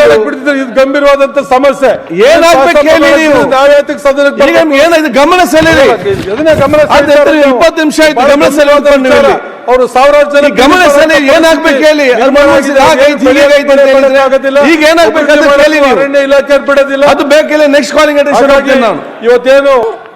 ಮಾತಾಡಕ್ ಬಿಡ್ತಿದ್ರೆ. ಇದು ಗಂಭೀರವಾದಂತ ಸಮಸ್ಯೆ. ಏನಾಗ್ಬೇಕು ಹೇಳಿ ನೀವು? ನ್ಯಾಯಾಲಯಕ್ಕೆ ಸದನಕ್ಕೆ ಈಗ ಏನಾಯ್ತು? ಗಮನ ಸೆಳೆಯಿರಿ. ಗಮನ ಇಪ್ಪತ್ತು ನಿಮಿಷ ಆಯ್ತು, ಗಮನ ಸೆಳೆಯುವಂತ ನೀವು. ಅವರು ಸಾವಿರಾರು ಜನ ಗಮನ ಸೆಳೆಯಿರಿ, ಏನಾಗ್ಬೇಕು ಹೇಳಿ? ಈಗ ಏನಾಗ್ಬೇಕು ಅರಣ್ಯ ಇಲಾಖೆ ಬಿಡೋದಿಲ್ಲ. ಅದು ಬೇಕಿಲ್ಲ ನೆಕ್ಸ್ಟ್ ಕಾಲಿಂಗ್ ಅಟೆನ್ಷನ್ ನಾನು. ಇವತ್ತೇನು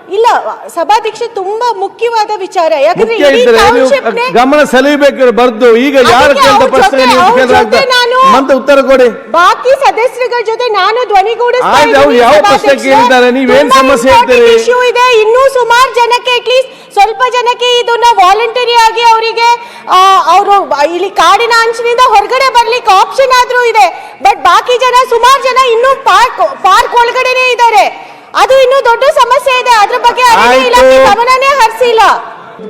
ಇಲ್ಲ ಸಭಾಧ್ಯಕ್ಷ ತುಂಬಾ ಮುಖ್ಯವಾದ ವಿಚಾರ ಯಾಕಂದ್ರೆ ಮುಖ್ಯ ಇಡೀ ಇದ್ರೆ ನೀವು townshipನೇ ಗಮನ ಸೆಳೆಯಬೇಕು ಬರ್ದು ಈಗ ಯಾರು ಅಂತ ಅವ್ರ ಪ್ರಶ್ನೆ ಜೊತೆ- ನೀವು ಅವ್ರ ಕೇಳಿದ್ರೆ ಜೊತೆ ಆಗ್ತದೆ. ನಾನು- ಮತ್ತೆ ಉತ್ತರ ಕೊಡಿ ಬಾಕಿ ಸದಸ್ಯರ ಜೊತೆ ನಾನು ಧ್ವನಿಗೂಡಿಸ್ತಾ ಆಯ್ತು, ಅವ್ರು ಇದ್ದೀನಿ ಯಾವ ಪ್ರಶ್ನೆ. ಕೇಳಿದ್ದಾರೆ? ನೀವೇನ್ ತುಂಬಾ ಸಮಸ್ಯೆ important ಹೇಳ್ತೀರಿ? issue ಇದೆ ಇನ್ನೂ ಸುಮಾರು ಜನಕ್ಕೆ ಅಟ್ಲೀಸ್ಟ್ ಸ್ವಲ್ಪ ಜನಕ್ಕೆ ಇದನ್ನ ವಾಲಂಟರಿ ಆಗಿ ಅವರಿಗೆ ಅವರು ಇಲ್ಲಿ ಕಾಡಿನ ಅಂಚಿನಿಂದ ಹೊರಗಡೆ ಬರ್ಲಿಕ್ಕೆ ಆಪ್ಷನ್ ಆದ್ರೂ ಇದೆ ಬಟ್ ಬಾಕಿ ಜನ ಸುಮಾರು ಜನ ಇನ್ನೂ ಪಾರ್ಕ್ ಪಾರ್ಕ್ ಒಳಗಡೆನೆ ಇದ್ದಾರೆ ಅದು ಇನ್ನೂ ದೊಡ್ಡ ಸಮಸ್ಯೆ ಅದ್ರ ಬಗ್ಗೆ ಅರಣ್ಯ. ಇಲಾಖೆ ಗಮನನೇ ಹರಿಸಿಲ್ಲ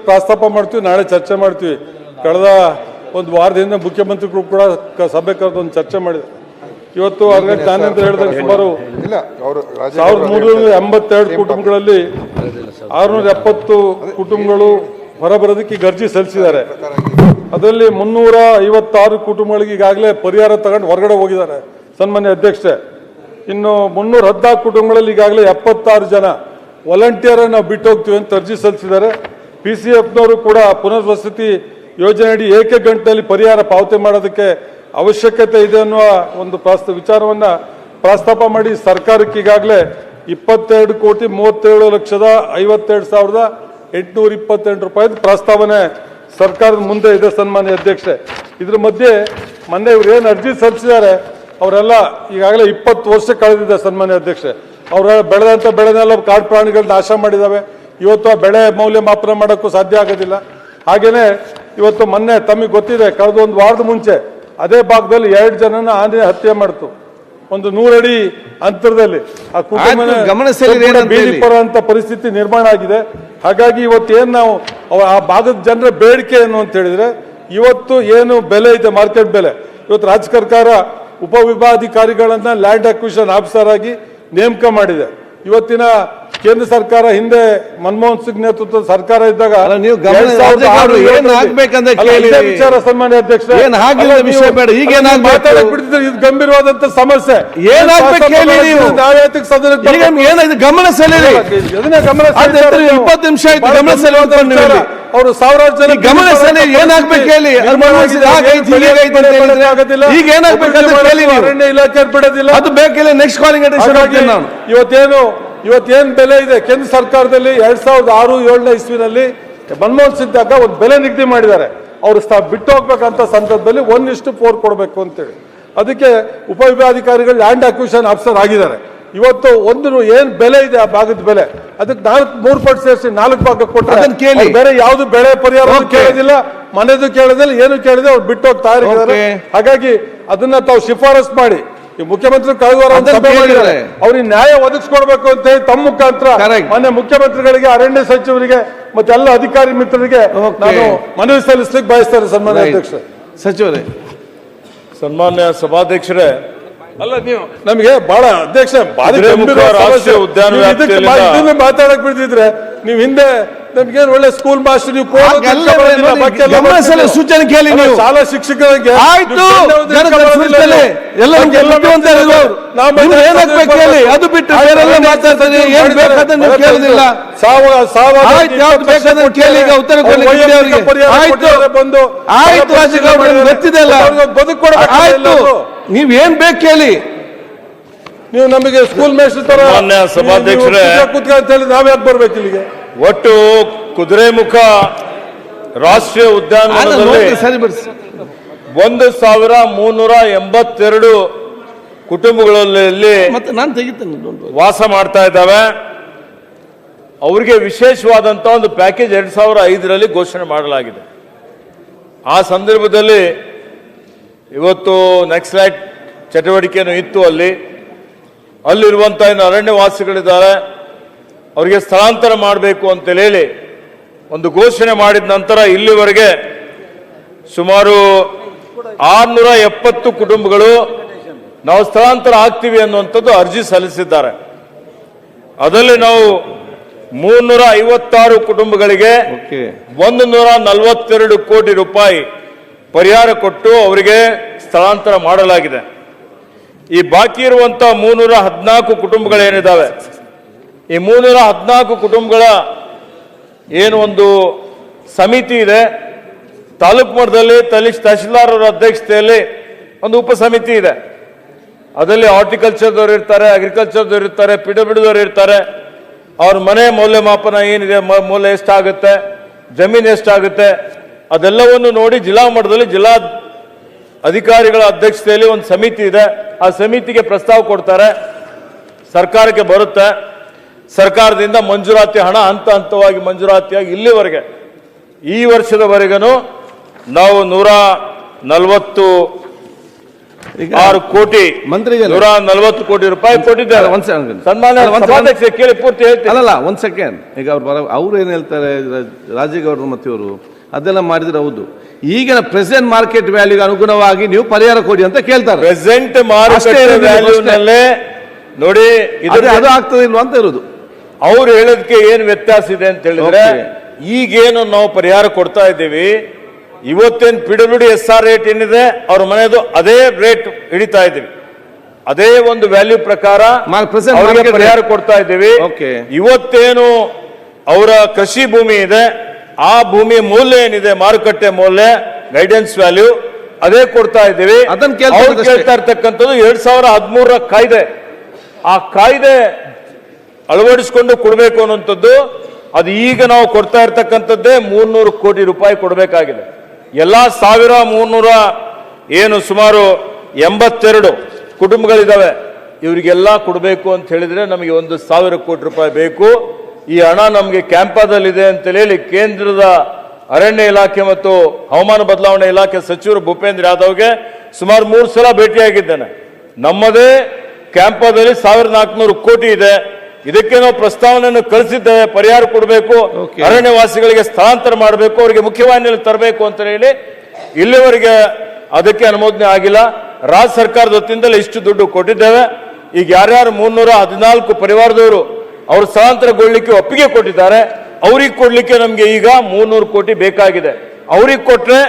ಪ್ರಸ್ತಾಪ ಮಾಡ್ತೀವಿ ನಾಳೆ ಚರ್ಚೆ ಮಾಡ್ತೀವಿ. ಕಳೆದ ಒಂದು ವಾರದಿಂದ ಮುಖ್ಯಮಂತ್ರಿಗಳು ಕೂಡ ಕ- ಸಭೆ ಕರೆದು ಒಂದು ಚರ್ಚೆ ಮಾಡಿದೆ. ಇವತ್ತು ಅರ್ಗ ಅಂತ ಹೇಳಿದಾಗ ಸುಮಾರು ಇಲ್ಲ ಅವರು ಸಾವಿರದ ಮೂರುನೂರ ಎಂಬತ್ತೆರಡು ಕುಟುಂಬಗಳಲ್ಲಿ ಆರುನೂರ ಎಪ್ಪತ್ತು ಕುಟುಂಬಗಳು ಹೊರಬರೋದಕ್ಕೆ ಗರ್ಜಿ ಸಲ್ಲಿಸಿದ್ದಾರೆ. ಅದರಲ್ಲಿ ಮುನ್ನೂರ ಐವತ್ತಾರು ಕುಟುಂಬಗಳಿಗೆ ಈಗಾಗಲೇ ಪರಿಹಾರ ತಗೊಂಡು ಹೊರಗಡೆ ಹೋಗಿದ್ದಾರೆ ಸನ್ಮಾನ್ಯ ಅಧ್ಯಕ್ಷೆ. ಇನ್ನು ಮುನ್ನೂರ ಹದಿನಾಲ್ಕು ಕುಟುಂಬಗಳಲ್ಲಿ ಈಗಾಗಲೇ ಎಪ್ಪತ್ತಾರು ಜನ ವಾಲಂಟಿಯರ್ ನಾವು ಬಿಟ್ಟು ಹೋಗ್ತೀವಿ ಅಂತ ಅರ್ಜಿ ಸಲ್ಲಿಸಿದ್ದಾರೆ. ಪಿ ಸಿ ಎಫ್ನವರು ಕೂಡ ಪುನರ್ವಸತಿ ಯೋಜನೆ ಅಡಿ ಏಕೆ ಗಂಟೆಯಲ್ಲಿ ಪರಿಹಾರ ಪಾವತಿ ಮಾಡೋದಕ್ಕೆ ಅವಶ್ಯಕತೆ ಇದೆ ಅನ್ನುವ ಒಂದು ಪ್ರಾಸ್ತ ವಿಚಾರವನ್ನು ಪ್ರಸ್ತಾಪ ಮಾಡಿ ಸರ್ಕಾರಕ್ಕೆ ಈಗಾಗಲೇ ಇಪ್ಪತ್ತೆರಡು ಕೋಟಿ ಮೂವತ್ತೇಳು ಲಕ್ಷದ ಐವತ್ತೆರಡು ಸಾವಿರದ ಎಂಟುನೂರ ಇಪ್ಪತ್ತೆಂಟು ರೂಪಾಯಿದು ಪ್ರಸ್ತಾವನೆ ಸರ್ಕಾರದ ಮುಂದೆ ಇದೆ ಸನ್ಮಾನ್ಯ ಅಧ್ಯಕ್ಷೆ. ಇದ್ರ ಮಧ್ಯೆ ಮೊನ್ನೆ ಇವ್ರು ಏನು ಅರ್ಜಿ ಸಲ್ಲಿಸಿದ್ದಾರೆ, ಅವರೆಲ್ಲ ಈಗಾಗಲೇ ಇಪ್ಪತ್ತು ವರ್ಷ ಕಳೆದಿದೆ ಸನ್ಮಾನ್ಯ ಅಧ್ಯಕ್ಷೆ. ಅವರ ಬೆಳೆದಂಥ ಬೆಳೆನೆಲ್ಲ ಕಾಡು ಪ್ರಾಣಿಗಳು ನಾಶ ಮಾಡಿದಾವೆ. ಇವತ್ತು ಆ ಬೆಳೆ ಮೌಲ್ಯಮಾಪನ ಮಾಡೋಕ್ಕೂ ಸಾಧ್ಯ ಆಗೋದಿಲ್ಲ. ಹಾಗೇನೆ ಇವತ್ತು ಮೊನ್ನೆ ತಮಗೆ ಗೊತ್ತಿದೆ ಕಳೆದ ಒಂದು ವಾರದ ಮುಂಚೆ ಅದೇ ಭಾಗದಲ್ಲಿ ಎರಡು ಜನನ ಆನೆ ಹತ್ಯೆ ಮಾಡ್ತು. ಒಂದು ನೂರಡಿ ಅಂತರದಲ್ಲಿ. ಆ ಕುಟುಂಬ. ಬೀದಿ ಪಡುವಂತ ಪರಿಸ್ಥಿತಿ ನಿರ್ಮಾಣ ಆಗಿದೆ. ಹಾಗಾಗಿ ಇವತ್ತು ಏನು ನಾವು ಆ ಭಾಗದ ಜನರ ಬೇಡಿಕೆ ಏನು ಅಂತ ಹೇಳಿದ್ರೆ ಇವತ್ತು ಏನು ಬೆಲೆ ಇದೆ ಮಾರ್ಕೆಟ್ ಬೆಲೆ. ಇವತ್ತು ರಾಜ್ಯ ಸರ್ಕಾರ ಉಪವಿಭಾಗಾಧಿಕಾರಿಗಳನ್ನ ಲ್ಯಾಂಡ್ ಅಕ್ವಿಷನ್ ಆಫೀಸರ್ ಆಗಿ ನೇಮಕ ಮಾಡಿದೆ. ಇವತ್ತಿನ ಕೇಂದ್ರ ಸರ್ಕಾರ ಹಿಂದೆ ಮನಮೋಹನ್ ಸಿಂಗ್ ನೇತೃತ್ವದ ಸರ್ಕಾರ ಇದ್ದಾಗ ನೀವು. ವಿಚಾರ ಸನ್ಮಾನ್ಯ ಅಧ್ಯಕ್ಷ ಬಿಡ್ತಿದ್ರೆ ಇದು ಗಂಭೀರವಾದಂತ ಸಮಸ್ಯೆ. ಏನಾಗ್ಬೇಕು ಸದನಕ್ಕೆ ಗಮನ ಸೆಳೆಯಿರಿ. ಗಮನ ಇಪ್ಪತ್ತು ನಿಮಿಷ ಆಯ್ತು, ಗಮನ ಸೆಳೆಯುವಂತ. ಅವರು ಸಾವಿರಾರು ಜನ ಗಮನ ಸೇನೆ ಏನಾಗ್ಬೇಕು ಹೇಳಿ? ಈಗ ಏನಾಗ್ಬೇಕು ಅರಣ್ಯ ಇಲಾಖೆ ಬಿಡೋದಿಲ್ಲ. ಅದು ಬೇಕಿಲ್ಲ ನೆಕ್ಸ್ಟ್ ಕಾಲಿಂಗ್ ಅಟೆನ್ಷನ್ ನಾನು. ಇವತ್ತೇನು ಇವತ್ತೇನ್ ಬೆಲೆ ಇದೆ? ಕೇಂದ್ರ ಸರ್ಕಾರದಲ್ಲಿ ಎರಡ್ ಸಾವಿರದ ಆರು ಏಳನೇ ಇಸ್ವಿನಲ್ಲಿ ಮನಮೋಹನ್ ಸಿಂಗ್ ಆಗ ಒಂದು ಬೆಲೆ ನಿಗದಿ ಮಾಡಿದ್ದಾರೆ? ಅವರು ಸ್ಥ ಬಿಟ್ಟು ಹೋಗ್ಬೇಕಂತ ಸಂದರ್ಭದಲ್ಲಿ ಒನ್ ಇಷ್ಟು ಫೋರ್ ಕೊಡಬೇಕು ಅಂತೇಳಿ. ಅದಕ್ಕೆ ಉಪವಿಭಾಗಾಧಿಕಾರಿಗಳು ಲ್ಯಾಂಡ್ ಅಕ್ವಿಷನ್ ಆಫೀಸರ್ ಆಗಿದ್ದಾರೆ. ಇವತ್ತು ಒಂದು ಏನ್ ಬೆಲೆ ಇದೆ ಆ ಭಾಗದ ಬೆಲೆ? ಅದಕ್ಕೆ ನಾಲ್ಕು ಮೂರು ಪಟ್ಟು ಸೇರಿಸಿ ನಾಲ್ಕು ಭಾಗ ಕೊಟ್ಟರೆ. ಬೇರೆ ಯಾವ್ದು ಬೆಳೆ ಪರಿಹಾರ ಕೇಳಿದಿಲ್ಲ ಕೇಳೋದಿಲ್ಲ. ಮನೆದು ಕೇಳೋದಿಲ್ಲ ಏನು ಕೇಳಿದೆ ಅವ್ರು ಬಿಟ್ಟು ಹೋಗ್ತಾ ಇದ್ದಾರೆ. ಹಾಗಾಗಿ ಅದನ್ನ ತಾವು ಶಿಫಾರಸ್ ಮಾಡಿ. ಈ ಮುಖ್ಯಮಂತ್ರಿ ಕಳೆದವರ ಅವ್ರಿಗೆ ನ್ಯಾಯ ಒದಗಿಸ್ಕೊಡ್ಬೇಕು ಅಂತ ಹೇಳಿ ತಮ್ಮ ಮುಖಾಂತರ ಮೊನ್ನೆ ಮಾನ್ಯ ಮುಖ್ಯಮಂತ್ರಿಗಳಿಗೆ ಅರಣ್ಯ ಸಚಿವರಿಗೆ ಮತ್ತೆ ಎಲ್ಲ ಅಧಿಕಾರಿ ಮಿತ್ರರಿಗೆ ನಾನು ಮನವಿ ಸಲ್ಲಿಸ್ಲಿಕ್ಕೆ ಬಯಸ್ತಾರೆ ಸನ್ಮಾನ್ಯ. ಅಧ್ಯಕ್ಷ ಸಚಿವರೇ. ಸನ್ಮಾನ್ಯ ಸಭಾಧ್ಯಕ್ಷರೇ. ಅಲ್ಲ ನೀವು ನಮಗೆ ಬಹಳ ಅಧ್ಯಕ್ಷ ರಾಷ್ಟ್ರೀಯ ಸಮಸ್ಯೆ. ಉದ್ಯಾನ ಮಾತಾಡಕ್ ಬಿಡ್ತಿದ್ರೆ ನೀವು ಹಿಂದೆ ನಮ್ಗೇನು ಒಳ್ಳೆ ಸ್ಕೂಲ್ ಮಾಸ್ಟರ್ ನೀವು ಕೋಲ ಹಾಗೆಲ್ಲ ತಿಳ್ಕೊಂಡ್ ಬಂದಿಲ್ಲ, ನೋಡಿ, ಬಾಕಿ ಎಲ್ಲ ಗಮನ ಮಾಡ್ತಿದ್ರು. ಸೆಳೆಯೋ ಸೂಚನೆ ಕೇಳಿ ನೀವು. ಶಾಲಾ ಶಿಕ್ಷಕರಿಗೆ ಆಯ್ತು ಅದು ಬಿಟ್ಟು ಬೇರೆಲ್ಲ ಮಾತಾಡ್ತಾರೆ ಏನ್ ಬೇಕಾದ್ರೆ ಕೇಳುದಿಲ್ಲ. ಬಂದು ಆಯ್ತು ಗೊತ್ತಿದೆ ಅಲ್ಲ. ಅವ್ರಿಗೆ ಬದುಕು ಕೊಡ್ಬೇಕು ಆಯ್ತು ಎಲ್ಲರೂ. ನೀವ್ ಏನ್ ಬೇಕು ಕೇಳಿ. ನೀವು ನಮಗೆ ಸ್ಕೂಲ್ ಮೇಸ್ಟರ್ ತರ ಕೂತ್ಕೊಂಡು ಹೇಳಿ ನಾವ್ ಯಾಕೆ ಬರ್ಬೇಕು ಇಲ್ಲಿಗೆ? ಒಟ್ಟು ಕುದುರೆಮುಖ ರಾಷ್ಟ್ರೀಯ ಉದ್ಯಾನವನದಲ್ಲಿ ಒಂದು ಸಾವಿರ ಮುನ್ನೂರ ಎಂಬತ್ತೆರಡು ಕುಟುಂಬಗಳಲ್ಲಿ ಮತ್ತೆ ನಾನು ತೆಗಿತೇನೆ ವಾಸ ಮಾಡ್ತಾ ಇದ್ದಾವೆ. ಅವರಿಗೆ ವಿಶೇಷವಾದಂಥ ಒಂದು ಪ್ಯಾಕೇಜ್ ಎರಡ್ ಸಾವಿರ ಐದರಲ್ಲಿ ಘೋಷಣೆ ಮಾಡಲಾಗಿದೆ. ಆ ಸಂದರ್ಭದಲ್ಲಿ ಇವತ್ತು ನಕ್ಸಲೈಟ್ ಚಟುವಟಿಕೆಯನ್ನು ಇತ್ತು ಅಲ್ಲಿ. ಅಲ್ಲಿರುವಂಥ ಏನು ಅರಣ್ಯವಾಸಿಗಳಿದ್ದಾರೆ. ಅವರಿಗೆ ಸ್ಥಳಾಂತರ ಮಾಡಬೇಕು ಅಂತೇಳಿ ಹೇಳಿ ಒಂದು ಘೋಷಣೆ ಮಾಡಿದ ನಂತರ ಇಲ್ಲಿವರೆಗೆ ಸುಮಾರು ಆರ್ನೂರ ಎಪ್ಪತ್ತು ಕುಟುಂಬಗಳು ನಾವು ಸ್ಥಳಾಂತರ ಆಗ್ತೀವಿ ಅನ್ನುವಂಥದ್ದು ಅರ್ಜಿ ಸಲ್ಲಿಸಿದ್ದಾರೆ. ಅದರಲ್ಲಿ ನಾವು ಮೂನ್ನೂರ ಐವತ್ತಾರು ಕುಟುಂಬಗಳಿಗೆ. ಒಂದು ನೂರ ನಲವತ್ತೆರಡು ಕೋಟಿ ರೂಪಾಯಿ ಪರಿಹಾರ ಕೊಟ್ಟು ಅವರಿಗೆ ಸ್ಥಳಾಂತರ ಮಾಡಲಾಗಿದೆ. ಈ ಬಾಕಿ ಇರುವಂತಹ ಮೂನ್ನೂರ ಹದಿನಾಲ್ಕು ಕುಟುಂಬಗಳೇನಿದ್ದಾವೆ? ಈ ಮೂರ್ನೂರ ಹದಿನಾಲ್ಕು ಕುಟುಂಬಗಳ ಏನು ಒಂದು ಸಮಿತಿ ಇದೆ. ತಾಲೂಕು ಮಟ್ಟದಲ್ಲಿ ತಲೀಶ್ ತಹಶೀಲ್ದಾರ್ ಅಧ್ಯಕ್ಷತೆಯಲ್ಲಿ ಒಂದು ಉಪ ಸಮಿತಿ ಇದೆ. ಅದರಲ್ಲಿ ಹಾರ್ಟಿಕಲ್ಚರ್ದವ್ರು ಇರ್ತಾರೆ, ಅಗ್ರಿಕಲ್ಚರ್ದವ್ರು ಇರ್ತಾರೆ, ಪಿಡಬ್ಲ್ಯೂದವ್ರು ಇರ್ತಾರೆ. ಅವ್ರ ಮನೆ ಮೌಲ್ಯಮಾಪನ ಏನಿದೆ ಮೌಲ್ಯ ಎಷ್ಟಾಗುತ್ತೆ, ಜಮೀನು ಎಷ್ಟಾಗುತ್ತೆ, ಅದೆಲ್ಲವನ್ನು ನೋಡಿ ಜಿಲ್ಲಾ ಮಟ್ಟದಲ್ಲಿ ಜಿಲ್ಲಾ ಅಧಿಕಾರಿಗಳ ಅಧ್ಯಕ್ಷತೆಯಲ್ಲಿ ಒಂದು ಸಮಿತಿ ಇದೆ. ಆ ಸಮಿತಿಗೆ ಪ್ರಸ್ತಾವ ಕೊಡ್ತಾರೆ. ಸರ್ಕಾರಕ್ಕೆ ಬರುತ್ತೆ. ಸರ್ಕಾರದಿಂದ ಮಂಜೂರಾತಿ ಹಣ ಹಂತ ಹಂತವಾಗಿ ಮಂಜೂರಾತಿಯಾಗಿ ಇಲ್ಲಿವರೆಗೆ. ಈ ವರ್ಷದವರೆಗೂ ನಾವು ನೂರ ನಲವತ್ತು ಆರು ಕೋಟಿ ಮಂತ್ರಿಗೆ ನೂರ ನಲವತ್ತು ಕೋಟಿ ರೂಪಾಯಿ ಕೊಟ್ಟಿದ್ದಾರೆ. ಒಂದು. ಸನ್ಮಾನ್ಯ ಅಲ್ಲ, ಸಭಾಧ್ಯಕ್ಷ ಕೇಳಿ ಪೂರ್ತಿ ಹೇಳ್ತೀನಿ. ಅಲ್ಲಲ್ಲ ಒಂದ್ ಸೆಕೆಂಡ್. ಈಗ ಅವ್ರು ಬರ ಅವ್ರು ಏನ್ ಹೇಳ್ತಾರೆ ರಾಜೇಗೌಡರು ಮತ್ತು ಇವರು? ಅದೆಲ್ಲ ಮಾಡಿದ್ರೆ ಹೌದು. ಈಗಿನ ಪ್ರೆಸೆಂಟ್ ಮಾರ್ಕೆಟ್ ವ್ಯಾಲ್ಯೂಗೆ ಅನುಗುಣವಾಗಿ ನೀವು ಪರಿಹಾರ ಕೊಡಿ ಅಂತ ಕೇಳ್ತಾರೆ. ಪ್ರೆಸೆಂಟ್ ಮಾರ್ಕೆಟ್ ವ್ಯಾಲ್ಯೂ ವ್ಯಾಲ್ಯೂನಲ್ಲೇ ನೋಡಿ ಅದೇ ಅದು ಆಗ್ತದೆ ಇಲ್ವಾ ಅಂತ ಇರೋದು. ಅವ್ರು ಹೇಳೋದಕ್ಕೆ ಏನು ವ್ಯತ್ಯಾಸ ಇದೆ ಅಂತ ಹೇಳಿದ್ರೆ. ಈಗೇನು ನಾವು ಪರಿಹಾರ ಕೊಡ್ತಾ ಇದ್ದೀವಿ ಇವತ್ತೇನು ಪಿಡಬ್ಲ್ಯೂಡಿ ಎಸ್ ಆರ್ ರೇಟ್ ಏನಿದೆ ಅವ್ರ ಮನೆಯದು ಅದೇ ರೇಟ್ ಹಿಡಿತಾ ಇದ್ದೀವಿ ಅದೇ ಒಂದು ವ್ಯಾಲ್ಯೂ ಪ್ರಕಾರ ಅವ್ರಿಗೆ ಪರಿಹಾರ ಕೊಡ್ತಾ ಇದ್ದೀವಿ. ಇವತ್ತೇನು ಅವರ ಕೃಷಿ ಭೂಮಿ ಇದೆ ಆ ಭೂಮಿ ಮೌಲ್ಯ ಏನಿದೆ ಮಾರುಕಟ್ಟೆ ಮೌಲ್ಯ ಗೈಡೆನ್ಸ್ ವ್ಯಾಲ್ಯೂ ಅದೇ ಕೊಡ್ತಾ ಇದ್ದೀವಿ ಅದನ್ನ. ಕೇಳ್ತಾ ಇರ್ತಕ್ಕಂಥದ್ದು ಎರಡ್ ಸಾವಿರ ಹದಿಮೂರರ ಕಾಯ್ದೆ ಆ ಕಾಯ್ದೆ ಅಳವಡಿಸಿಕೊಂಡು ಕೊಡಬೇಕು ಅನ್ನುವಂಥದ್ದು, ಅದು ಈಗ ನಾವು ಕೊಡ್ತಾ ಇರ್ತಕ್ಕಂಥದ್ದೇ ಮೂರ್ನೂರು ಕೋಟಿ ರೂಪಾಯಿ ಕೊಡಬೇಕಾಗಿದೆ. ಎಲ್ಲ ಸಾವಿರ ಮೂರ್ನೂರ ಏನು ಸುಮಾರು ಎಂಬತ್ತೆರಡು ಕುಟುಂಬಗಳಿದ್ದಾವೆ ಇವರಿಗೆಲ್ಲ ಕೊಡಬೇಕು ಅಂತ ಹೇಳಿದ್ರೆ ನಮಗೆ ಒಂದು ಸಾವಿರ ಕೋಟಿ ರೂಪಾಯಿ ಬೇಕು. ಈ ಹಣ ನಮಗೆ ಕ್ಯಾಂಪಾದಲ್ಲಿದೆ ಅಂತ ಹೇಳಿ ಕೇಂದ್ರದ ಅರಣ್ಯ ಇಲಾಖೆ ಮತ್ತು ಹವಾಮಾನ ಬದಲಾವಣೆ ಇಲಾಖೆ ಸಚಿವರು ಭೂಪೇಂದ್ರ ಯಾದವ್ಗೆ ಸುಮಾರು ಮೂರು ಸಲ ಭೇಟಿಯಾಗಿದ್ದೇನೆ. ನಮ್ಮದೇ ಕ್ಯಾಂಪದಲ್ಲಿ ಸಾವಿರದ ನಾಲ್ಕುನೂರು ಕೋಟಿ ಇದೆ. ಇದಕ್ಕೆ ನಾವು ಪ್ರಸ್ತಾವನೆಯನ್ನು ಕಳಿಸಿದ್ದೇವೆ ಪರಿಹಾರ ಕೊಡಬೇಕು. ಅರಣ್ಯವಾಸಿಗಳಿಗೆ ಸ್ಥಳಾಂತರ ಮಾಡಬೇಕು ಅವರಿಗೆ ಮುಖ್ಯವಾಹಿನಿಯಲ್ಲಿ ತರಬೇಕು ಅಂತ ಹೇಳಿ ಇಲ್ಲಿವರೆಗೆ ಅದಕ್ಕೆ ಅನುಮೋದನೆ ಆಗಿಲ್ಲ. ರಾಜ್ಯ ಸರ್ಕಾರದ ವತಿಯಿಂದಲೇ ಇಷ್ಟು ದುಡ್ಡು ಕೊಟ್ಟಿದ್ದೇವೆ. ಈಗ ಯಾರ್ಯಾರು ಮುನ್ನೂರ ಹದಿನಾಲ್ಕು ಪರಿವಾರದವರು ಅವರು ಸ್ಥಳಾಂತರಗೊಳ್ಳಲಿಕ್ಕೆ ಒಪ್ಪಿಗೆ ಕೊಟ್ಟಿದ್ದಾರೆ ಅವ್ರಿಗೆ ಕೊಡ್ಲಿಕ್ಕೆ ನಮಗೆ ಈಗ ಮೂನ್ನೂರು ಕೋಟಿ ಬೇಕಾಗಿದೆ. ಅವ್ರಿಗೆ ಕೊಟ್ರೆ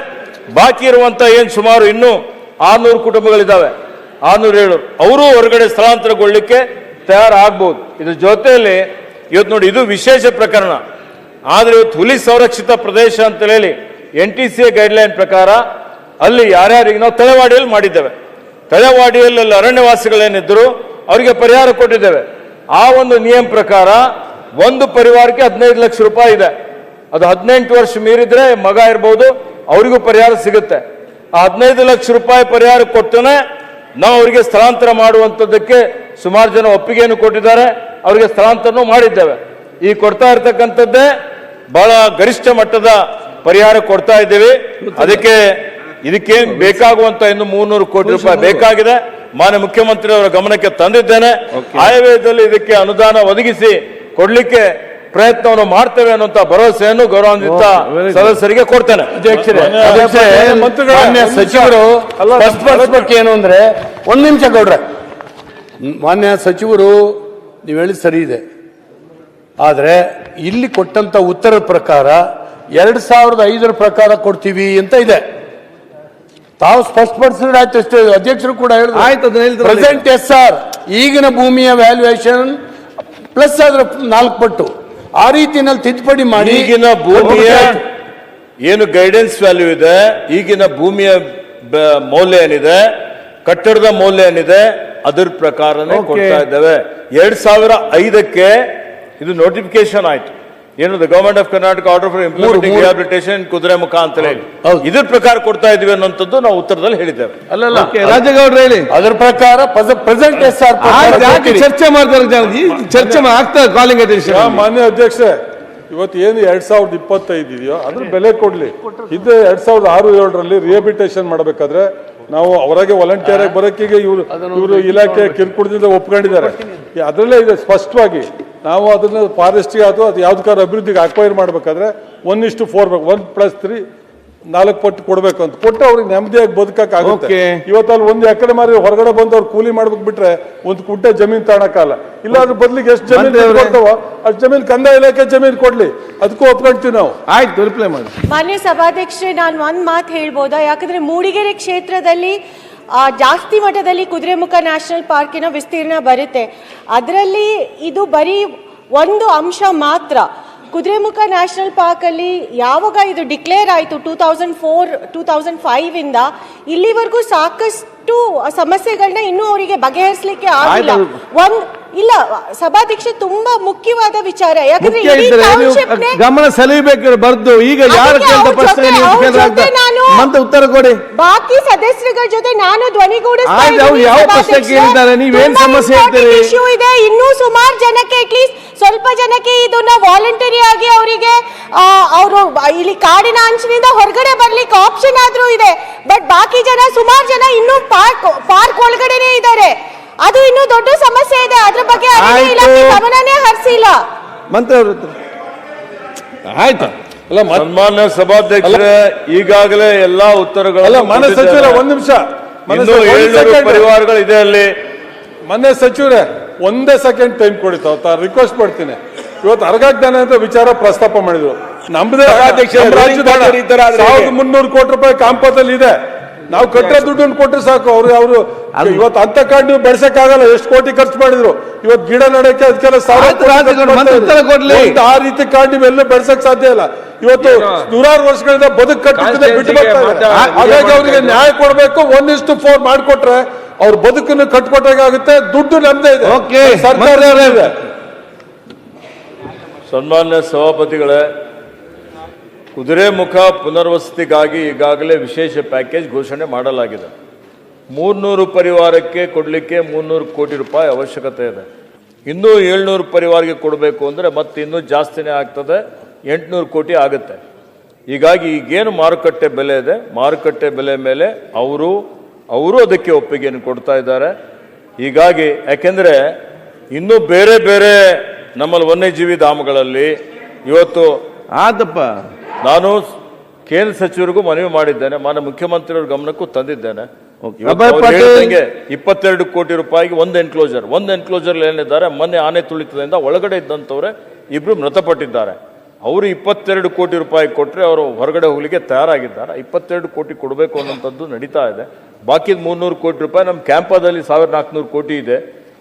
ಬಾಕಿ ಇರುವಂತ ಏನ್ ಸುಮಾರು ಇನ್ನೂ ಆರ್ನೂರು ಕುಟುಂಬಗಳಿದ್ದಾವೆ. ಆರ್ನೂರ ಏಳು ಅವರು ಹೊರಗಡೆ ಸ್ಥಳಾಂತರಗೊಳ್ಳಿಕ್ಕೆ ತಯಾರಾಗ್ಬೋದು. ಇದ್ರ ಜೊತೆಯಲ್ಲಿ ಇವತ್ತು ನೋಡಿ, ಇದು ವಿಶೇಷ ಪ್ರಕರಣ. ಆದ್ರೆ ಇವತ್ತು ಹುಲಿ ಸಂರಕ್ಷಿತ ಪ್ರದೇಶ ಅಂತ ಹೇಳಿ ಎನ್ ಟಿ ಸಿ ಗೈಡ್ಲೈನ್ ಪ್ರಕಾರ ಅಲ್ಲಿ ಯಾರ್ಯಾರಿಗೆ ನಾವು ತಳೆವಾಡಿಯಲ್ಲಿ ಮಾಡಿದ್ದೇವೆ. ತಳೆವಾಡಿಯಲ್ಲಿ ಅಲ್ಲಿ ಅರಣ್ಯವಾಸಿಗಳೇನಿದ್ರು ಅವರಿಗೆ ಪರಿಹಾರ ಕೊಟ್ಟಿದ್ದೇವೆ. ಆ ಒಂದು ನಿಯಮ ಪ್ರಕಾರ ಒಂದು ಪರಿವಾರಕ್ಕೆ ಹದಿನೈದು ಲಕ್ಷ ರೂಪಾಯಿ ಇದೆ. ಅದು ಹದಿನೆಂಟು ವರ್ಷ ಮೀರಿದ್ರೆ ಮಗ ಇರ್ಬೋದು, ಅವರಿಗೂ ಪರಿಹಾರ ಸಿಗುತ್ತೆ. ಆ ಹದಿನೈದು ಲಕ್ಷ ರೂಪಾಯಿ ಪರಿಹಾರ ಕೊಟ್ಟನೆ ನಾವು ಅವರಿಗೆ ಸ್ಥಳಾಂತರ ಮಾಡುವಂಥದ್ದಕ್ಕೆ ಸುಮಾರು ಜನ ಒಪ್ಪಿಗೆಯನ್ನು ಕೊಟ್ಟಿದ್ದಾರೆ. ಅವರಿಗೆ ಸ್ಥಳಾಂತರನೂ ಮಾಡಿದ್ದೇವೆ. ಈ ಕೊಡ್ತಾ ಇರ್ತಕ್ಕಂಥದ್ದೇ ಬಹಳ ಗರಿಷ್ಠ ಮಟ್ಟದ ಪರಿಹಾರ ಕೊಡ್ತಾ ಇದ್ದೀವಿ. ಅದಕ್ಕೆ ಇದಕ್ಕೆ ಬೇಕಾಗುವಂತ ಇನ್ನು ಮೂರ್ನೂರು ಕೋಟಿ ರೂಪಾಯಿ ಬೇಕಾಗಿದೆ. ಮಾನ್ಯ ಮುಖ್ಯಮಂತ್ರಿ ಅವರ ಗಮನಕ್ಕೆ ತಂದಿದ್ದೇನೆ. ಆಯವ್ಯಯದಲ್ಲಿ ಇದಕ್ಕೆ ಅನುದಾನ ಒದಗಿಸಿ ಕೊಡ್ಲಿಕ್ಕೆ ಪ್ರಯತ್ನವನ್ನು ಮಾಡ್ತೇವೆ ಅನ್ನುವಂತ ಭರವಸೆಯನ್ನು ಗೌರವಾನ್ವಿತ. ಸದಸ್ಯರಿಗೆ ಕೊಡ್ತೇನೆ. ಅಧ್ಯಕ್ಷರೇ ಮಾನ್ಯ. ಸಚಿವರು ಏನು ಅಂದ್ರೆ ಒಂದ್ ನಿಮಿಷ ಗೌಡ್ರೆ. ಮಾನ್ಯ ಸಚಿವರು ನೀವು ಹೇಳಿ ಸರಿ ಇದೆ. ಆದ್ರೆ ಇಲ್ಲಿ ಕೊಟ್ಟಂತ ಉತ್ತರದ ಪ್ರಕಾರ ಎರಡ್ ಸಾವಿರದ ಐದರ ಪ್ರಕಾರ ಕೊಡ್ತೀವಿ ಅಂತ ಇದೆ. ತಾವು ಸ್ಪಷ್ಟಪಡಿಸಿದ್ರೆ ಆಯ್ತು ಅಷ್ಟೇ ಅಧ್ಯಕ್ಷರು ಕೂಡ ಆಯ್ತು, ಅದನ್ನ ಹೇಳಿದ್ರಲ್ಲ ಪ್ರೆಸೆಂಟ್ ಎಸ್ ಆರ್ ಈಗಿನ ಭೂಮಿಯ ವ್ಯಾಲ್ಯೂಯೇಷನ್ ಪ್ಲಸ್ ಅದರ ನಾಲ್ಕು ಪಟ್ಟು. ಆ ರೀತಿನಲ್ಲಿ ತಿದ್ದುಪಡಿ ಮಾಡಿ ಈಗಿನ ಭೂಮಿಯ ಏನು ಗೈಡೆನ್ಸ್ ವ್ಯಾಲ್ಯೂ ಇದೆ ಈಗಿನ ಭೂಮಿಯ ಮೌಲ್ಯ ಏನಿದೆ ಕಟ್ಟಡದ ಮೌಲ್ಯ ಏನಿದೆ ಅದ್ರ ಪ್ರಕಾರನೇ ಕೊಡ್ತಾ ಇದ್ದೇವೆ. ಎರಡ್ ಸಾವಿರ ಐದಕ್ಕೆ ಇದು ನೋಟಿಫಿಕೇಶನ್ ಆಯ್ತು. ಏನದು government of Karnataka order for implementing. Rehabilitation ಕುದುರೆ ಮುಖ ಅಂತ ಹೇಳಿ. ಇದ್ರ ಪ್ರಕಾರ ಕೊಡ್ತಾ ಇದೀವಿ ಅನ್ನೋಂಥದ್ದು ನಾವು ಉತ್ತರದಲ್ಲಿ ಹೇಳಿದ್ದೇವೆ. ಅಲ್ಲಲ್ಲ ರಾಜಗೌಡ್ರು ಹೇಳಿ. ಅದ್ರ ಪ್ರಕಾರ ಪ್ರೆಸೆಂಟ್ ಎಸ್ ಆರ್ ಯಾಕೆ ಚರ್ಚೆ ಮಾಡ್ತಾರೆ ಚರ್ಚೆ ಆಗ್ತಾ ಕಾಲಿಂಗ್ ಅಧ್ಯಕ್ಷ ಮಾನ್ಯ ಅಧ್ಯಕ್ಷೆ ಇವತ್ತು ಏನು ಎರಡ್ ಸಾವಿರದ ಇಪ್ಪತ್ತೈದು ಇದೆಯೋ ಅದ್ರ ಬೆಲೆ ಕೊಡ್ಲಿ. ಇದು ಎರಡ್ ಸಾವಿರದ ಆರು ಏಳರಲ್ಲಿ ರಿಹಬಿಟೇಷನ್ ಮಾಡಬೇಕಾದ್ರೆ ನಾವು ಅವರಾಗೆ ವಾಲಂಟಿಯರ್ ಆಗಿ ಬರೋಕೆ ಇವರು ಇವರು ಇಲಾಖೆ ಕಿರ್ಕುಡ್ದಿಂದ ಒಪ್ಕೊಂಡಿದ್ದಾರೆ. ಅದ್ರಲ್ಲೇ ಇದೆ ಸ್ಪಷ್ಟವಾಗಿ. ನಾವು ಅದನ್ನು ಫಾರೆಸ್ಟ್ಗೆ ಅಥವಾ ಅದು ಯಾವ್ದಕ್ಕಾದ್ರು ಅಭಿವೃದ್ಧಿಗೆ ಅಕ್ವೈರ್ ಮಾಡಬೇಕಾದ್ರೆ ಒನ್ ಇಷ್ಟು ಫೋರ್ ಬೇಕು ಒನ್ ಪ್ಲಸ್ ತ್ರೀ ನಾಲ್ಕು ಪಟ್ಟು ಕೊಡಬೇಕು ಅಂತ. ಕೊಟ್ಟು ಅವ್ರಿಗೆ ನೆಮ್ಮದಿಯಾಗಿ ಬದುಕಕ್ಕಾಗುತ್ತೆ ಇವತ್ತಲ್ಲಿ ಇವತ್ತು ಅಲ್ಲಿ ಒಂದು ಎಕರೆ ಮಾರಿ ಹೊರಗಡೆ ಬಂದು ಅವ್ರು ಕೂಲಿ ಮಾಡ್ಬೇಕು ಬಿಟ್ರೆ ಒಂದು ಕುಂಟೆ ಜಮೀನ್ ತಾಣಕ್ಕಲ್ಲ. ಇಲ್ಲ ಅದ್ರ ಬದಲಿಗೆ ಎಷ್ಟು ಜಮೀನು. ಕೊಡ್ತಾವೋ ಅಷ್ಟು ಜಮೀನು ಕಂದಾಯ ಇಲಾಖೆ ಜಮೀನು ಕೊಡ್ಲಿ. ಅದಕ್ಕೂ ಒಪ್ಕೊಳ್ತೀವಿ ನಾವು. ಆಯ್ತು ರಿಪ್ಲೈ ಮಾಡಿ. ಮಾನ್ಯ ಸಭಾಧ್ಯಕ್ಷರೇ ನಾನು ಒಂದು ಮಾತು ಹೇಳ್ಬೋದಾ? ಯಾಕಂದ್ರೆ ಮೂಡಿಗೆರೆ ಕ್ಷೇತ್ರದಲ್ಲಿ ಜಾಸ್ತಿ ಮಟ್ಟದಲ್ಲಿ ಕುದುರೆಮುಖ ನ್ಯಾಷನಲ್ ಪಾರ್ಕಿನ ವಿಸ್ತೀರ್ಣ ಬರುತ್ತೆ. ಅದರಲ್ಲಿ ಇದು ಬರೀ ಒಂದು ಅಂಶ ಮಾತ್ರ. ಕುದುರೆಮುಖ ನ್ಯಾಷನಲ್ ಪಾರ್ಕಲ್ಲಿ ಯಾವಾಗ ಇದು ಡಿಕ್ಲೇರ್ ಆಯಿತು two thousand four two thousand ಫೈವಿಂದ ಇಲ್ಲಿವರೆಗೂ ಸಾಕಷ್ಟು ಸಮಸ್ಯೆಗಳನ್ನ ಇನ್ನೂ ಅವರಿಗೆ ಬಗೆಹರಿಸಲಿಕ್ಕೆ ಆಗಿಲ್ಲ. ಒಂದ್ ಇಲ್ಲ ಸಭಾಧ್ಯಕ್ಷ ತುಂಬಾ ಮುಖ್ಯವಾದ ವಿಚಾರ ಯಾಕಂದ್ರೆ ಮುಖ್ಯ ಇಡೀ ಇದ್ರೆ ನೀವು township-ನೇ ಗಮನ ಸೆಳೆಯಬೇಕು ಬರ್ದು ಈಗ ಯಾರ ಅದಕ್ಕೆ ಕೇಳಿದ ಅವ್ರ ಪ್ರಶ್ನೆ ಜೊತೆ- ನೀವು ಅವ್ರ ಕೇಂದ್ರ ಜೊತೆ ನಾನು- ಮತ್ತೆ ಉತ್ತರ ಕೊಡಿ ಬಾಕಿ ಸದಸ್ಯರುಗಳ ಜೊತೆ ನಾನು ಧ್ವನಿಗೂಡಿಸ್ತಾ ಆಯ್ತು, ಅವ್ರು ಇದ್ದೀನಿ ಯಾವ ಪ್ರಶ್ನೆ. ಕೇಳಿದ್ದಾರೆ? ನೀವೇನ್ ತುಂಬಾ ಸಮಸ್ಯೆ important ಹೇಳ್ತೀರಿ? issue ಇದೆ ಇನ್ನೂ ಸುಮಾರು ಜನಕ್ಕೆ ಅಟ್ಲೀಸ್ಟ್ ಸ್ವಲ್ಪ ಜನಕ್ಕೆ ಇದನ್ನ ವಾಲಂಟರಿ ಆಗಿ ಅವರಿಗೆ ಅವರು ಇಲ್ಲಿ ಕಾಡಿನ ಅಂಚಿನಿಂದ ಹೊರಗಡೆ ಬರ್ಲಿಕ್ಕೆ ಆಪ್ಷನ್ ಆದ್ರೂ ಇದೆ ಬಟ್ ಬಾಕಿ ಜನ ಸುಮಾರು ಜನ ಇನ್ನೂ ಪಾರ್ಕ್ ಪಾರ್ಕ್ ಒಳಗಡೆನೆ ಇದ್ದಾರೆ ಅದು ಇನ್ನೂ ದೊಡ್ಡ ಸಮಸ್ಯೆ ಇದೆ. ಅದ್ರ ಬಗ್ಗೆ ಅರಣ್ಯ. ಇಲಾಖೆ ಗಮನನೇ ಹರಿಸಿಲ್ಲ. ಮಂತ್ರಿ ಆಯ್ತಾ. ಅಲ್ಲ ಸನ್ಮಾನ್ಯ ಸಭಾಧ್ಯಕ್ಷರೇ ಈಗಾಗಲೇ ಎಲ್ಲಾ ಅಲ್ಲ ಉತ್ತರಗಳು ಮನೆ ಸಚಿವರೇ ಒಂದ್ ನಿಮಿಷ. ಪರಿವಾರಗಳು ಇದೆ ಅಲ್ಲಿ. ಮನೆ ಸಚಿವರೇ ಒಂದೇ ಸೆಕೆಂಡ್ ಟೈಮ್ ಕೊಡಿ ತಾವು. ರಿಕ್ವೆಸ್ಟ್ ಮಾಡ್ತೀನಿ. ಇವತ್ತು ಅರ್ಗಾಗ್ದಾನೆ ಅಂತ ವಿಚಾರ ಪ್ರಸ್ತಾಪ ಮಾಡಿದ್ರು. ನಮ್ದೇ ರಾಜ್ಯದ ಸಾವಿರದ ಮುನ್ನೂರು ಕೋಟಿ ರೂಪಾಯಿ ಕಾಂಪದಲ್ಲಿ ಇದೆ. ನಾವು ಕಟ್ಟೋ ದುಡ್ಡನ್ನು ಕೊಟ್ಟರೆ ಸಾಕು. ಅವ್ರು ಅವರು ಇವತ್ತು ಅಂತ ಕಾಡ್ ನೀವು ಬೆಳೆಸಕ್ಕಾಗಲ್ಲ. ಎಷ್ಟು ಕೋಟಿ ಖರ್ಚು ಮಾಡಿದ್ರು. ಇವತ್ತು ಗಿಡ ನಡಕ್ಕೆ ಅದಕ್ಕೆಲ್ಲ ಸಾವಿರ. ಆ ರೀತಿ ಕಾಡ್ ನೀವು ಎಲ್ಲೂ ಬೆಳೆಸಕ್ ಸಾಧ್ಯ ಇಲ್ಲ. ಇವತ್ತು ನೂರಾರು ವರ್ಷಗಳಿಂದ ಬದುಕು ಕಟ್ಟಿದ್ರೆ ಬಿಟ್ಟು ಬರ್ತಾರೆ. ಹಾಗಾಗಿ ಅವರಿಗೆ ನ್ಯಾಯ ಕೊಡಬೇಕು. ಒನ್ ಇಷ್ಟು ಫೋರ್ ಮಾಡಿಕೊಟ್ರೆ ಅವ್ರ ಬದುಕನ್ನು ಕಟ್ಕೊಟ್ಟಾಗುತ್ತೆ ದುಡ್ಡು ನಮ್ದೇ ಇದೆ. ಓಕೆ, ಸರ್ಕಾರ ಇದೆ. ಸನ್ಮಾನ್ಯ ಸಭಾಪತಿಗಳೇ ಕುದುರೆಮುಖ ಪುನರ್ವಸತಿಗಾಗಿ ಈಗಾಗಲೇ ವಿಶೇಷ ಪ್ಯಾಕೇಜ್ ಘೋಷಣೆ ಮಾಡಲಾಗಿದೆ. ಮೂರ್ನೂರು ಪರಿವಾರಕ್ಕೆ ಕೊಡಲಿಕ್ಕೆ ಮುನ್ನೂರು ಕೋಟಿ ರೂಪಾಯಿ ಅವಶ್ಯಕತೆ ಇದೆ. ಇನ್ನೂ ಏಳ್ನೂರು ಪರಿವಾರಕ್ಕೆ ಕೊಡಬೇಕು ಅಂದರೆ ಮತ್ತೆ ಇನ್ನೂ ಜಾಸ್ತಿನೇ ಆಗ್ತದೆ. ಎಂಟುನೂರು ಕೋಟಿ ಆಗುತ್ತೆ. ಹೀಗಾಗಿ ಈಗೇನು ಮಾರುಕಟ್ಟೆ ಬೆಲೆ ಇದೆ? ಮಾರುಕಟ್ಟೆ ಬೆಲೆ ಮೇಲೆ ಅವರು ಅವರು ಅದಕ್ಕೆ ಒಪ್ಪಿಗೆಯನ್ನು ಕೊಡ್ತಾ ಇದ್ದಾರೆ. ಹೀಗಾಗಿ ಯಾಕೆಂದರೆ ಇನ್ನೂ ಬೇರೆ ಬೇರೆ ನಮ್ಮಲ್ಲಿ ವನ್ಯಜೀವಿ ಧಾಮಗಳಲ್ಲಿ ಇವತ್ತು ಆದಪ್ಪ ನಾನು ಕೇಂದ್ರ ಸಚಿವರಿಗೂ ಮನವಿ ಮಾಡಿದ್ದೇನೆ ಮಾನ್ಯ ಮುಖ್ಯಮಂತ್ರಿಯವ್ರ ಗಮನಕ್ಕೂ ತಂದಿದ್ದೇನೆ. ಇಪ್ಪತ್ತೆರಡು ಕೋಟಿ ರೂಪಾಯಿಗೆ ಒಂದು ಎನ್ಕ್ಲೋಜರ್ ಒಂದು ಎನ್ಕ್ಲೋಜರ್ ಏನಿದ್ದಾರೆ ಮೊನ್ನೆ ಆನೆ ತುಳಿತದಿಂದ ಒಳಗಡೆ ಇದ್ದಂಥವ್ರೆ ಇಬ್ರು ಮೃತಪಟ್ಟಿದ್ದಾರೆ. ಅವರು ಇಪ್ಪತ್ತೆರಡು ಕೋಟಿ ರೂಪಾಯಿ ಕೊಟ್ಟರೆ ಅವರು ಹೊರಗಡೆ ಹೋಗ್ಲಿಕ್ಕೆ ತಯಾರಾಗಿದ್ದಾರೆ. ಇಪ್ಪತ್ತೆರಡು ಕೋಟಿ ಕೊಡಬೇಕು ಅನ್ನೋಂಥದ್ದು ನಡೀತಾ ಇದೆ. ಬಾಕಿದ ಮುನ್ನೂರು ಕೋಟಿ ರೂಪಾಯಿ ನಮ್ಮ ಕ್ಯಾಂಪದಲ್ಲಿ ಸಾವಿರದ ನಾಲ್ಕುನೂರು ಕೋಟಿ ಇದೆ.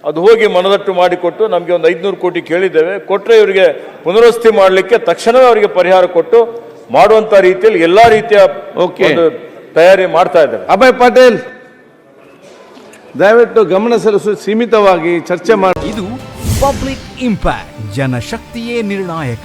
ಅದು ಹೋಗಿ ಮನದಟ್ಟು ಮಾಡಿಕೊಟ್ಟು ನಮಗೆ ಒಂದು ಐದುನೂರು ಕೋಟಿ ಕೇಳಿದ್ದೇವೆ. ಕೊಟ್ಟರೆ ಇವರಿಗೆ ಪುನರ್ವಸತಿ ಮಾಡಲಿಕ್ಕೆ ತಕ್ಷಣವೇ ಅವರಿಗೆ ಪರಿಹಾರ ಕೊಟ್ಟು ಮಾಡುವಂತ ರೀತಿಯಲ್ಲಿ ಎಲ್ಲಾ ರೀತಿಯ ಓಕೆ. ಒಂದು ತಯಾರಿ ಮಾಡ್ತಾ ಇದ್ದಾರೆ ಅಭಯ್ ಪಾಟೀಲ್ ದಯವಿಟ್ಟು ಗಮನ ಸಲ್ಲಿಸಿ ಸೀಮಿತವಾಗಿ ಚರ್ಚೆ ಮಾಡಿ ಇದು ಪಬ್ಲಿಕ್ ಇಂಪ್ಯಾಕ್ಟ್ ಜನಶಕ್ತಿಯೇ ನಿರ್ಣಾಯಕ